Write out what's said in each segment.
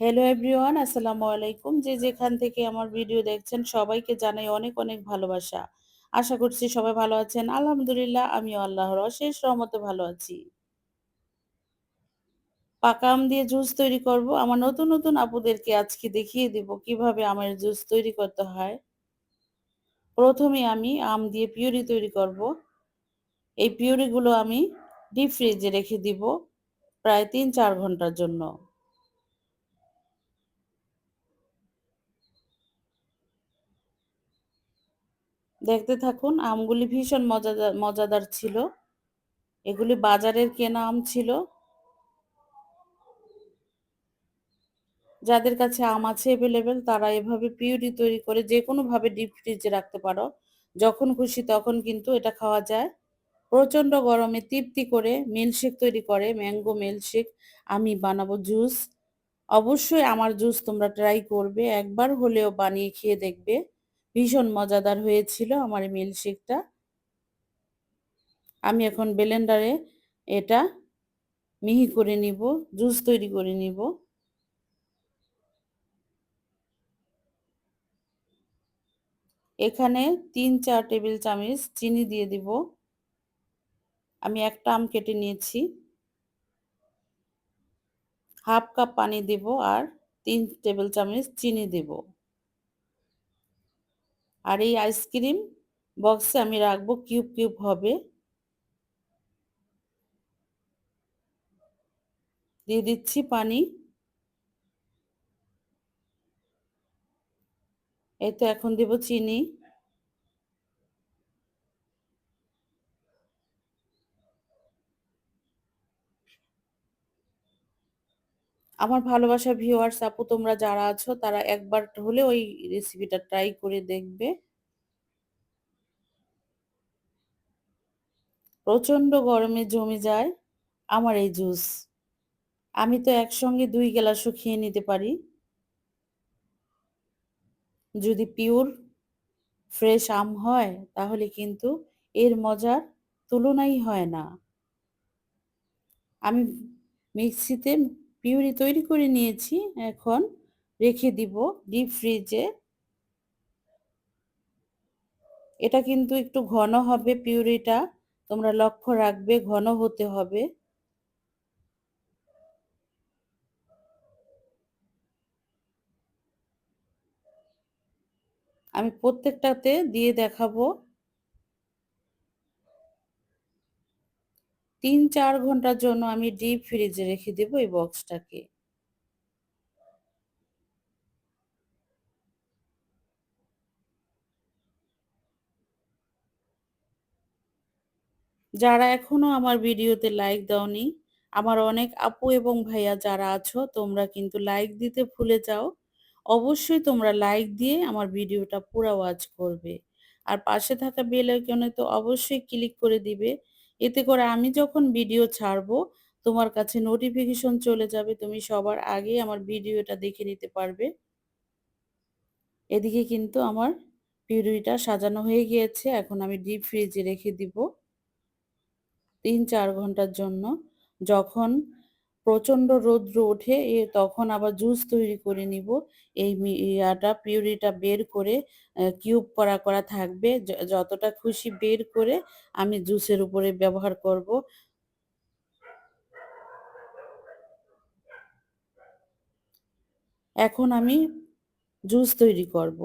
Hello everyone আসসালামু আলাইকুম যে যেখান থেকে আমার ভিডিও দেখছেন, সবাইকে জানাই অনেক অনেক ভালোবাসা। আশা করছি সবাই ভালো আছেন। আলহামদুলিল্লাহ, আমিও আল্লাহর অশেষ রহমতে ভালো আছি। পাকা আম দিয়ে জুস তৈরি করব। আমার নতুন নতুন আপুদেরকে আজকে দেখিয়ে দিব কীভাবে আমের জুস তৈরি করতে হয়। প্রথমে আমি আম দিয়ে পিউরি তৈরি করব। এই পিউরিগুলো আমি ডিপ ফ্রিজে রেখে দিব প্রায় তিন চার ঘণ্টার জন্য। দেখতে থাকুন, আমগুলি ভীষণ মজাদার মজাদার ছিল। এগুলি বাজারের কেনা আম ছিল। যাদের কাছে আম আছে অ্যাভেলেবেল তারা এভাবে পিউরি তৈরি করে যে কোনোভাবে ডিপ ফ্রিজে রাখতে পারো। যখন খুশি তখন কিন্তু এটা খাওয়া যায়। প্রচণ্ড গরমে তৃপ্তি করে মিল্কশেক তৈরি করে ম্যাঙ্গো মিল্কশেক আমি বানাবো জুস অবশ্যই আমার জুস তোমরা ট্রাই করবে, একবার হলেও বানিয়ে খেয়ে দেখবে। ভীষণ মজাদার হয়েছিল আমার এই মিল্কশেকটা আমি এখন ব্লেন্ডারে এটা মিহি করে নিব জুস তৈরি করে নিব। এখানে তিন চার টেবিল চামচ চিনি দিয়ে দিব। আমি একটা আম কেটে নিয়েছি। হাফ কাপ পানি দেব আর তিন টেবিল চামচ চিনি দেব। আর এই আইসক্রিম বক্সে আমি রাখব কিউব কিউব হবে। দিয়ে দিচ্ছি পানি। এই তো এখন দেব চিনি। আমার ভালোবাসা ভিউয়ার্স আপু, তোমরা যারা আছো, তারা একবার হলে ওই রেসিপিটা ট্রাই করে দেখবে। প্রচণ্ড গরমে জমে যায় আমার এই জুস আমি তো একসঙ্গে দুই গ্লাসও খেয়ে নিতে পারি। যদি পিওর ফ্রেশ আম হয়, তাহলে কিন্তু এর মজার তুলনাই হয় না। আমি মিক্সিতে পিউরি তৈরি করে নিয়েছি। এখন রেখে দিব ডিপ ফ্রিজে। এটা কিন্তু একটু ঘন হবে পিউরিটা। তোমরা লক্ষ্য রাখবে, ঘন হতে হবে। আমি প্রত্যেকটাতে দিয়ে দেখাবো। তিন চার ঘণ্টার জন্য আমি ডিপ ফ্রিজে রেখে দেবো এই বক্সটাকে যারা এখনও আমার ভিডিওতে লাইক দাওনি, আমার অনেক আপু এবং ভাইয়া যারা আছো, তোমরা কিন্তু লাইক দিতে ভুলে যাও। অবশ্যই তোমরা লাইক দিয়ে আমার ভিডিওটা পুরো ওয়াচ করবে। আর পাশে থাকা বেল আইকনে তো অবশ্যই ক্লিক করে দিবে। এতে করে আমি যখন ভিডিও ছাড়বো, তোমার কাছে নোটিফিকেশন চলে যাবে, তুমি সবার আগে আমার ভিডিওটা দেখে নিতে পারবে। এদিকে কিন্তু আমার পিউরিটা সাজানো হয়ে গিয়েছে, এখন আমি ডিপ ফ্রিজে রেখে দিব। তিন চার ঘণ্টার জন্য, যখন প্রচণ্ড রৌদ্র ওঠে, এ তখন আবার জুস তৈরি করে নিব। এই ইয়াটা, পিউরিটা বের করে কিউব করা করা থাকবে। যতটা খুশি বের করে আমি জুসের উপরে ব্যবহার করব। এখন আমি জুস তৈরি করব।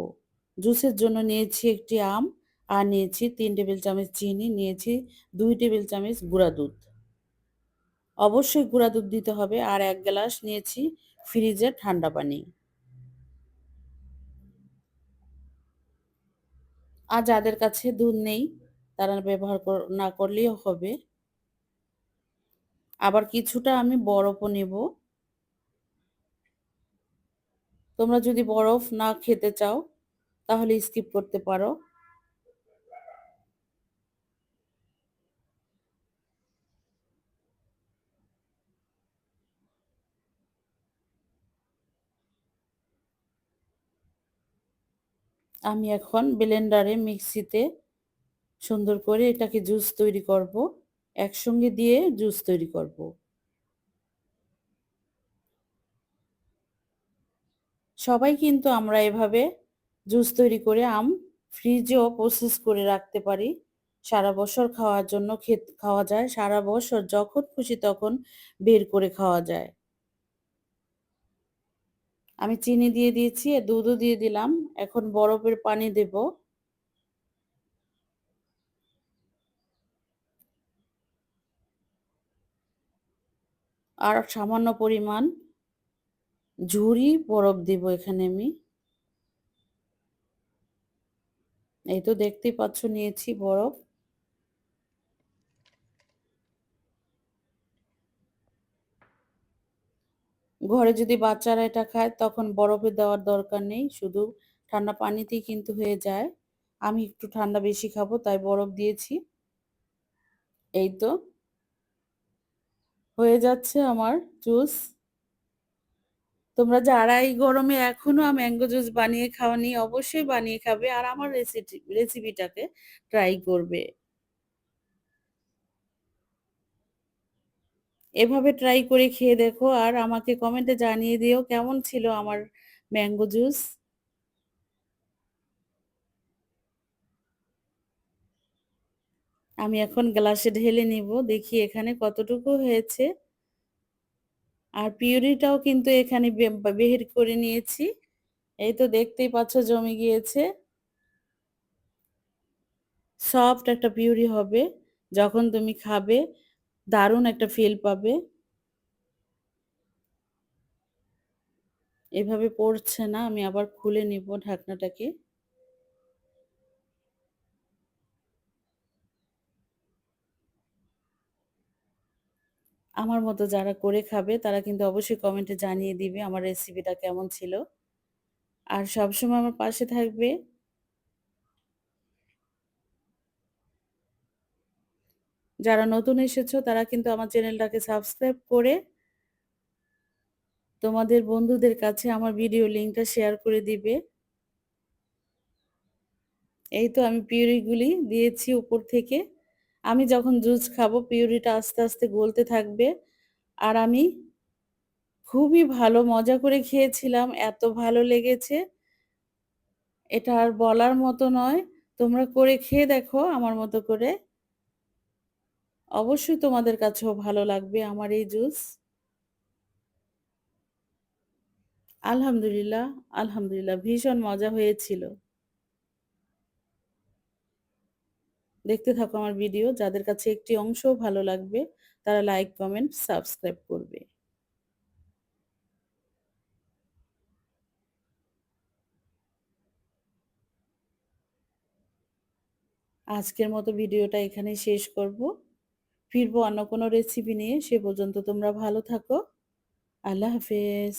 জুসের জন্য নিয়েছি একটি আম, আর নিয়েছি তিন টেবিল চামচ চিনি, নিয়েছি দুই টেবিল চামচ গুঁড়া দুধ। অবশ্যই গুঁড়া দুধ দিতে হবে। আর এক গ্লাস নিয়েছি ফ্রিজের ঠান্ডা পানি। আর যাদের কাছে দুধ নেই, তারা ব্যবহার না করলেও হবে। আবার কিছুটা আমি বরফও নেব। তোমরা যদি বরফ না খেতে চাও, তাহলে স্কিপ করতে পারো। আমি এখন ব্লেন্ডারে মিক্সিতে সুন্দর করে এটাকে জুস তৈরি করব। একসঙ্গে দিয়ে জুস তৈরি করব। সবাই কিন্তু আমরা এভাবে জুস তৈরি করে আম ফ্রিজেও প্রসেস করে রাখতে পারি। সারা বছর খাওয়ার জন্য খেত, খাওয়া যায়। সারা বছর যখন খুশি তখন বের করে খাওয়া যায়। আমি চিনি দিয়ে দিয়েছি আর দুধও দিয়ে দিলাম। এখন বরফের পানি দেব। আর সামান্য পরিমাণ ঝুড়ি বরফ দেব এখানে আমি। এই তো দেখতেই পাচ্ছ, নিয়েছি বরফ। ঘরে যদি বাচ্চারা এটা খায়, তখন বরফে দেওয়ার দরকার নেই। শুধু ঠান্ডা পানিতেই কিন্তু হয়ে যায়। আমি একটু ঠান্ডা বেশি খাব, তাই বরফ দিয়েছি। এই তো। হয়ে যাচ্ছে আমার জুস। তোমরা যারা এই গরমে এখনও ম্যাঙ্গো জুস বানিয়ে খাওয়ানি অবশ্যই বানিয়ে খাবে। আর আমার রেসিপি রেসিপিটাকে ট্রাই করবে। এভাবে ট্রাই করে খেয়ে দেখো আর আমাকে কমেন্টে জানিয়ে দিও কেমন ছিল আমার ম্যাঙ্গো জুস আমি এখন গ্লাসে ঢেলে নিব, দেখি এখানে কতটুকু হয়েছে। আর পিউরিটাও কিন্তু এখানে বের করে নিয়েছি। এই তো দেখতেই পাচ্ছ জমে গিয়েছে। সফট একটা পিউরি হবে, যখন তুমি খাবে দারুণ একটা ফিল পাবে। এভাবে পড়ছে না, আমি আবার খুলে নিব ঢাকনাটাকে। আমার মতো যারা করে খাবে, তারা কিন্তু অবশ্যই কমেন্টে জানিয়ে দিবে আমার রেসিপিটা কেমন ছিল। আর সবসময় আমার পাশে থাকবে। যারা নতুন এসেছ, তারা কিন্তু আমার চ্যানেলটাকে সাবস্ক্রাইব করে তোমাদের বন্ধুদের কাছে আমার ভিডিও লিঙ্কটা শেয়ার করে দিবে। এই তো আমি পিউরিগুলি দিয়েছি উপর থেকে। আমি যখন জুস খাব, পিউরিটা আস্তে আস্তে গলতে থাকবে। আর আমি খুবই ভালো মজা করে খেয়েছিলাম, এত ভালো লেগেছে। এটা আর বলার মতো নয়, তোমরা করে খেয়ে দেখো আমার মতো করে। অবশ্যই তোমাদের কাছেও ভালো লাগবে আমার এই জুস। আলহামদুলিল্লাহ আলহামদুলিল্লাহ, ভীষণ মজা হয়েছিল। দেখতে থাকো আমার ভিডিও, যাদের কাছে একটি অংশও ভালো লাগবে, তারা লাইক, কমেন্ট, সাবস্ক্রাইব করবে। আজকের মতো ভিডিওটা এখানেই শেষ করব। ফিরবো অন্য কোনো রেসিপি নিয়ে সে পর্যন্ত তোমরা ভালো থাকো। আল্লাহ হাফেজ।